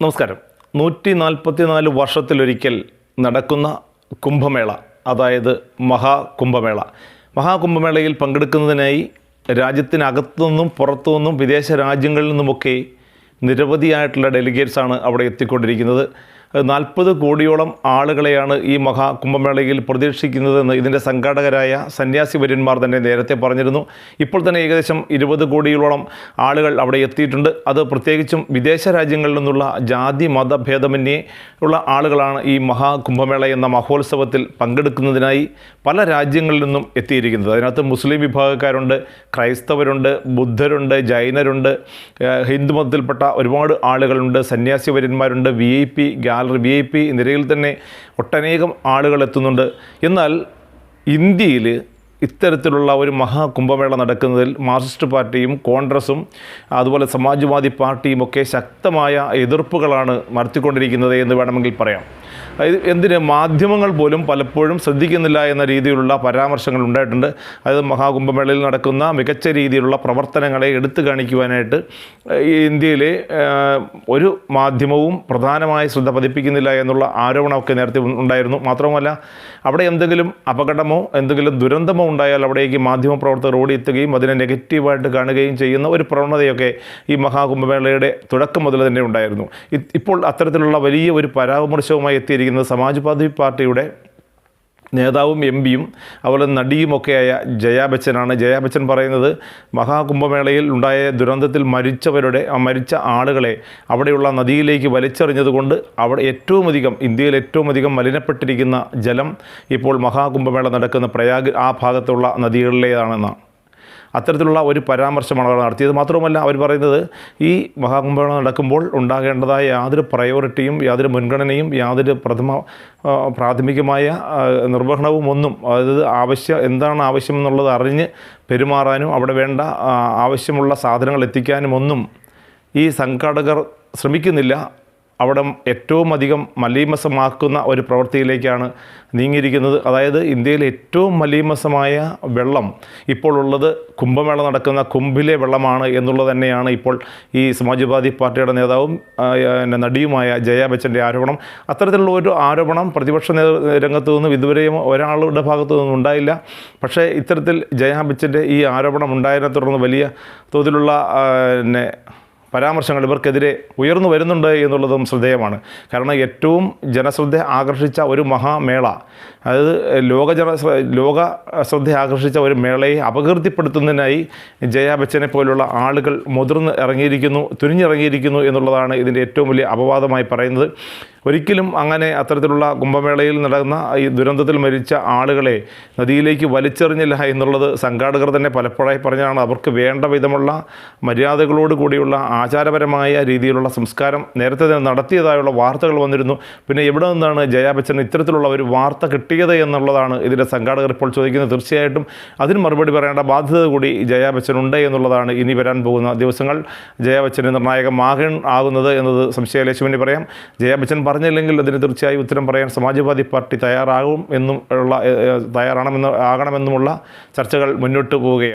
നമസ്കാരം. നൂറ്റി നാൽപ്പത്തിനാല് വർഷത്തിലൊരിക്കൽ നടക്കുന്ന കുംഭമേള അതായത് മഹാകുംഭമേള. മഹാകുംഭമേളയിൽ പങ്കെടുക്കുന്നതിനായി രാജ്യത്തിനകത്തു നിന്നും പുറത്തു നിന്നും വിദേശ രാജ്യങ്ങളിൽ നിന്നുമൊക്കെ നിരവധിയായിട്ടുള്ള ഡെലിഗേറ്റ്സാണ് അവിടെ എത്തിക്കൊണ്ടിരിക്കുന്നത്. നാൽപ്പത് കോടിയോളം ആളുകളെയാണ് ഈ മഹാ കുംഭമേളയിൽ പ്രതീക്ഷിക്കുന്നതെന്ന് ഇതിന്റെ സംഘാടകരായ സന്യാസി വര്യന്മാർ തന്നെ നേരത്തെ പറഞ്ഞിരുന്നു. ഇപ്പോൾ തന്നെ ഏകദേശം ഇരുപത് കോടിയോളം ആളുകൾ അവിടെ എത്തിയിട്ടുണ്ട്. അത് പ്രത്യേകിച്ചും വിദേശ രാജ്യങ്ങളിൽ നിന്നുള്ള ജാതി മതഭേദമന്യേ ഉള്ള ആളുകളാണ് ഈ മഹാ കുംഭമേള എന്ന മഹോത്സവത്തിൽ പങ്കെടുക്കുന്നതിനായി പല രാജ്യങ്ങളിൽ നിന്നും എത്തിയിരിക്കുന്നത്. അതിനകത്ത് മുസ്ലിം വിഭാഗക്കാരുണ്ട് ക്രൈസ്തവരുണ്ട് ബുദ്ധരുണ്ട് ജൈനരുണ്ട് ഹിന്ദു ഹിന്ദുമതത്തിൽപ്പെട്ട ഒരുപാട് ആളുകളുണ്ട് സന്യാസി വര്യന്മാരുണ്ട് V I P gallery V I P നിരയിൽ തന്നെ ഒട്ടനേകം ആളുകൾ എത്തുന്നുണ്ട്. എന്നാൽ ഇന്ത്യയിൽ ഇത്തരത്തിലുള്ള ഒരു മഹാകുംഭമേള നടക്കുന്നതിൽ മാർക്സിസ്റ്റ് പാർട്ടിയും കോൺഗ്രസും അതുപോലെ സമാജ്വാദി പാർട്ടിയും ഒക്കെ ശക്തമായ എതിർപ്പുകളാണ് നടത്തിക്കൊണ്ടിരിക്കുന്നത് എന്ന് വേണമെങ്കിൽ പറയാം. അതായത് എന്തിന് മാധ്യമങ്ങൾ പോലും പലപ്പോഴും ശ്രദ്ധിക്കുന്നില്ല എന്ന രീതിയിലുള്ള പരാമർശങ്ങൾ ഉണ്ടായിട്ടുണ്ട്. അതായത് മഹാകുംഭമേളയിൽ നടക്കുന്ന മികച്ച രീതിയിലുള്ള പ്രവർത്തനങ്ങളെ എടുത്തു കാണിക്കുവാനായിട്ട് ഇന്ത്യയിലെ ഒരു മാധ്യമവും പ്രധാനമായി ശ്രദ്ധ പതിപ്പിക്കുന്നില്ല എന്നുള്ള ആരോപണമൊക്കെ നേരത്തെ ഉണ്ടായിരുന്നു. മാത്രമല്ല അവിടെ എന്തെങ്കിലും അപകടമോ എന്തെങ്കിലും ദുരന്തമോ ഉണ്ടായാൽ അവിടേക്ക് മാധ്യമപ്രവർത്തകർ ഓടിയെത്തുകയും അതിനെ നെഗറ്റീവായിട്ട് കാണുകയും ചെയ്യുന്ന ഒരു പ്രവണതയൊക്കെ ഈ മഹാകുംഭമേളയുടെ തുടക്കം മുതൽ തന്നെ ഉണ്ടായിരുന്നു. ഇപ്പോൾ അത്തരത്തിലുള്ള വലിയ ഒരു പരാമർശവുമായി എത്തിയിരിക്കുന്നത് സമാജ്വാദി പാർട്ടിയുടെ നേതാവും എം പിയും അതുപോലെ നടിയുമൊക്കെയായ ജയാ ബച്ചനാണ്. ജയാ ബച്ചൻ പറയുന്നത് മഹാകുംഭമേളയിൽ ഉണ്ടായ ദുരന്തത്തിൽ മരിച്ചവരുടെ മരിച്ച ആളുകളെ അവിടെയുള്ള നദിയിലേക്ക് വലിച്ചെറിഞ്ഞതുകൊണ്ട് അവിടെ ഏറ്റവും അധികം ഇന്ത്യയിൽ ഏറ്റവും അധികം മലിനപ്പെട്ടിരിക്കുന്ന ജലം ഇപ്പോൾ മഹാകുംഭമേള നടക്കുന്ന പ്രയാഗ് ആ ഭാഗത്തുള്ള നദികളിലേതാണെന്നാണ്. അത്തരത്തിലുള്ള ഒരു പരാമർശമാണ് അവർ നടത്തിയത്. മാത്രവുമല്ല അവർ പറയുന്നത് ഈ മഹാകുംഭമേള നടക്കുമ്പോൾ ഉണ്ടാകേണ്ടതായ യാതൊരു പ്രയോറിറ്റിയും യാതൊരു മുൻഗണനയും യാതൊരു പ്രഥമ പ്രാഥമികമായ നിർവഹണവും ഒന്നും അതായത് ആവശ്യം എന്താണ് ആവശ്യം എന്നുള്ളത് അറിഞ്ഞ് പെരുമാറാനും അവിടെ വേണ്ട ആവശ്യമുള്ള സാധനങ്ങൾ എത്തിക്കാനും ഒന്നും ഈ സംഘാടകർ ശ്രമിക്കുന്നില്ല. അവിടെ ഏറ്റവും അധികം മലീമസമാക്കുന്ന ഒരു പ്രവൃത്തിയിലേക്കാണ് നീങ്ങിയിരിക്കുന്നത്. അതായത് ഇന്ത്യയിലെ ഏറ്റവും മലീമസമായ വെള്ളം ഇപ്പോൾ ഉള്ളത് കുംഭമേള നടക്കുന്ന കുംഭിലെ വെള്ളമാണ് എന്നുള്ളത് തന്നെയാണ് ഇപ്പോൾ ഈ സമാജ്വാദി പാർട്ടിയുടെ നേതാവും പിന്നെ നടിയുമായ ജയ ബച്ചന്റെ ആരോപണം. അത്തരത്തിലുള്ള ഒരു ആരോപണം പ്രതിപക്ഷ നേ- രംഗത്തു നിന്നും ഇതുവരെയും ഒരാളുടെ ഭാഗത്തു നിന്നും ഉണ്ടായില്ല. പക്ഷേ ഇത്തരത്തിൽ ജയ ബച്ചന്റെ ഈ ആരോപണം ഉണ്ടായതിനെ തുടർന്ന് വലിയ തോതിലുള്ള പിന്നെ പരാമർശങ്ങൾ ഇവർക്കെതിരെ ഉയർന്നു വരുന്നുണ്ട് എന്നുള്ളതും ശ്രദ്ധേയമാണ്. കാരണം ഏറ്റവും ജനശ്രദ്ധ ആകർഷിച്ച ഒരു മഹാമേള അതായത് ലോക ജന ലോക ശ്രദ്ധ ആകർഷിച്ച ഒരു മേളയെ അപകീർത്തിപ്പെടുത്തുന്നതിനായി ജയ ബച്ചനെ പോലുള്ള ആളുകൾ മുതിർന്ന് ഇറങ്ങിയിരിക്കുന്നു തുനിഞ്ഞിറങ്ങിയിരിക്കുന്നു എന്നുള്ളതാണ് ഇതിന്റെ ഏറ്റവും വലിയ അപവാദമായി പറയുന്നത്. ഒരിക്കലും അങ്ങനെ അത്തരത്തിലുള്ള കുംഭമേളയിൽ നടന്ന ഈ ദുരന്തത്തിൽ മരിച്ച ആളുകളെ നദിയിലേക്ക് വലിച്ചെറിഞ്ഞില്ല എന്നുള്ളത് സംഘാടകർ തന്നെ പലപ്പോഴായി പറഞ്ഞാണ് അവർക്ക് വേണ്ട വിധമുള്ള മര്യാദകളോട് കൂടിയുള്ള ആചാരപരമായ രീതിയിലുള്ള സംസ്കാരം നേരത്തെ തന്നെ നടത്തിയതായുള്ള വാർത്തകൾ വന്നിരുന്നു. പിന്നെ എവിടെ നിന്നാണ് ജയാ ബച്ചൻ ഇത്തരത്തിലുള്ള ഒരു വാർത്ത കിട്ടിയത് എന്നുള്ളതാണ് ഇതിന്റെ സംഘാടകർ ഇപ്പോൾ ചോദിക്കുന്നത്. തീർച്ചയായിട്ടും അതിന് മറുപടി പറയേണ്ട ബാധ്യത കൂടി ജയാ ബച്ചൻ ഉണ്ട് എന്നുള്ളതാണ് ഇനി വരാൻ പോകുന്ന ദിവസങ്ങൾ ജയാ ബച്ചന് നിർണായകമാകൻ ആകുന്നത് എന്നത് സംശയലേശുവിന് പറയാം. ജയാ ബച്ചൻ പറഞ്ഞില്ലെങ്കിൽ അതിന് തീർച്ചയായും ഉത്തരം പറയാൻ സമാജ്വാദി പാർട്ടി തയ്യാറാകും എന്നും ഉള്ള തയ്യാറാണെന്ന് ആകണമെന്നുമുള്ള ചർച്ചകൾ മുന്നോട്ട് പോവുകയാണ്.